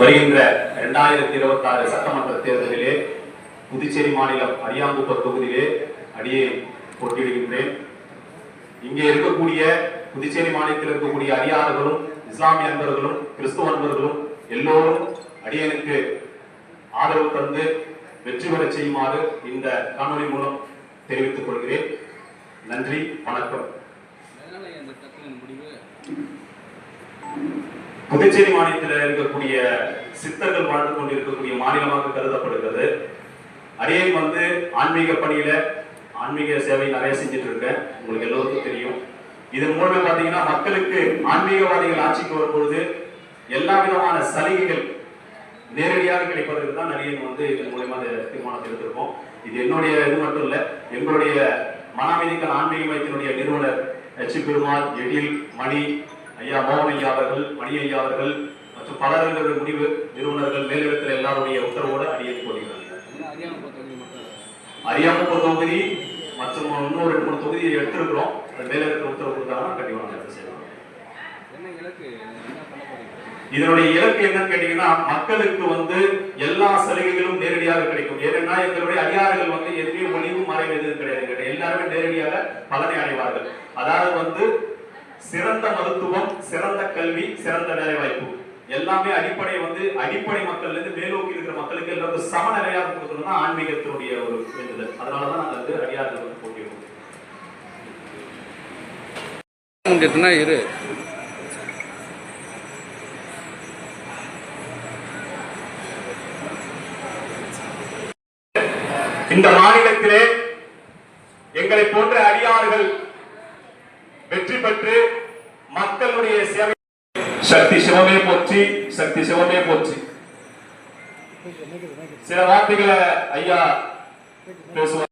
வருகின்ற இரண்டாயிரத்தி இருபத்தி ஆறு சட்டமன்ற தேர்தலிலே புதுச்சேரி மாநிலம் அரியாங்குப்பர் தொகுதியிலே அடியே போட்டியிடுகின்றேன். இங்கே இருக்கக்கூடிய புதுச்சேரி மாநிலத்தில் இருக்கக்கூடிய அடியார்களும் இஸ்லாமிய அன்பர்களும் கிறிஸ்துவ அன்பர்களும் எல்லோரும் அடியனுக்கு ஆதரவு தந்து வெற்றி பெற செய்யுமாறு இந்த காணொலி மூலம் தெரிவித்துக் கொள்கிறேன். நன்றி வணக்கம். முடிவு புதுச்சேரி மாநிலத்தில் இருக்கக்கூடிய சித்தர்கள் வாழ்ந்து கொண்டிருக்கக்கூடிய மாநிலமாக கருதப்படுகிறது. அரியன் வந்து ஆன்மீக பணியில ஆன்மீக சேவை நிறைய செஞ்சுட்டு இருக்கேன். உங்களுக்கு எல்லோருக்கும் தெரியும். இதன் மூலமே பார்த்தீங்கன்னா மக்களுக்கு ஆன்மீகவாதிகள் ஆட்சிக்கு வரும்பொழுது எல்லா விதமான சலுகைகள் நேரடியாக கிடைப்பதற்கு தான் அரியன் வந்து இதன் மூலயமா இந்த தீர்மானத்தை எடுத்திருக்கோம். இது என்னுடைய இது மட்டும் இல்லை எங்களுடைய மனாமதிக்கல் ஆன்மீக மையத்தினுடைய நிறுவனர் எச். பெருமாள் எழில் மணி ஐயா மோகன் ஐயா அவர்கள் மணி ஐயா அவர்கள் மற்றும் பலர்களுடைய முடிவு நிறுவனர்கள் மேலிடத்தில் எல்லாருடைய உத்தரவோடு அடியேறி போடுகிறார்கள் அதனால அறியாம பொறுத்தவரைக்கும் மட்டும் இல்ல. அரியாமுப்ப தொகுதி மற்றும் இன்னும் ரெண்டு மூணு தொகுதியை எடுத்திருக்கிறோம். மேலிடத்தில் உத்தரவு கொடுத்தாங்கன்னா கண்டிப்பாக இதனுடைய இலக்கு என்னன்னு கேட்டீங்கன்னா மக்களுக்கு வந்து எல்லா சலுகைகளும் நேரடியாக கிடைக்கும். ஏன்னா எங்களுடைய அதிகாரிகள் வந்து எதுவுமே ஒளிவு மறைவு எதுவும் கிடையாது கிடையாது. எல்லாருமே நேரடியாக பலனை அடைவார்கள். அதாவது வந்து சிறந்த மருத்துவம் சிறந்த கல்வி சிறந்த வேலை வாய்ப்பு எல்லாமே அடிப்படை வந்து அடிப்படை மக்கள்ல இருந்து மேலோக்கி இருக்கிற மக்களுக்கு எல்லாருக்கும் சமநிலையாக கொடுக்கணும் தான் ஆன்மீகத்தினுடைய ஒரு வேண்டுதல். அதனாலதான் நாங்கள் வந்து அடியார்கள் வந்து முடியுதுன்னா இரு. இந்த மாநிலத்திலே எங்களை போன்ற அடியார்கள் வெற்றி பெற்று மக்களுடைய சேவை சக்தி சிவமே போச்சு சக்தி சிவமே போச்சு சில வார்த்தைகளை ஐயா பேசுவார்.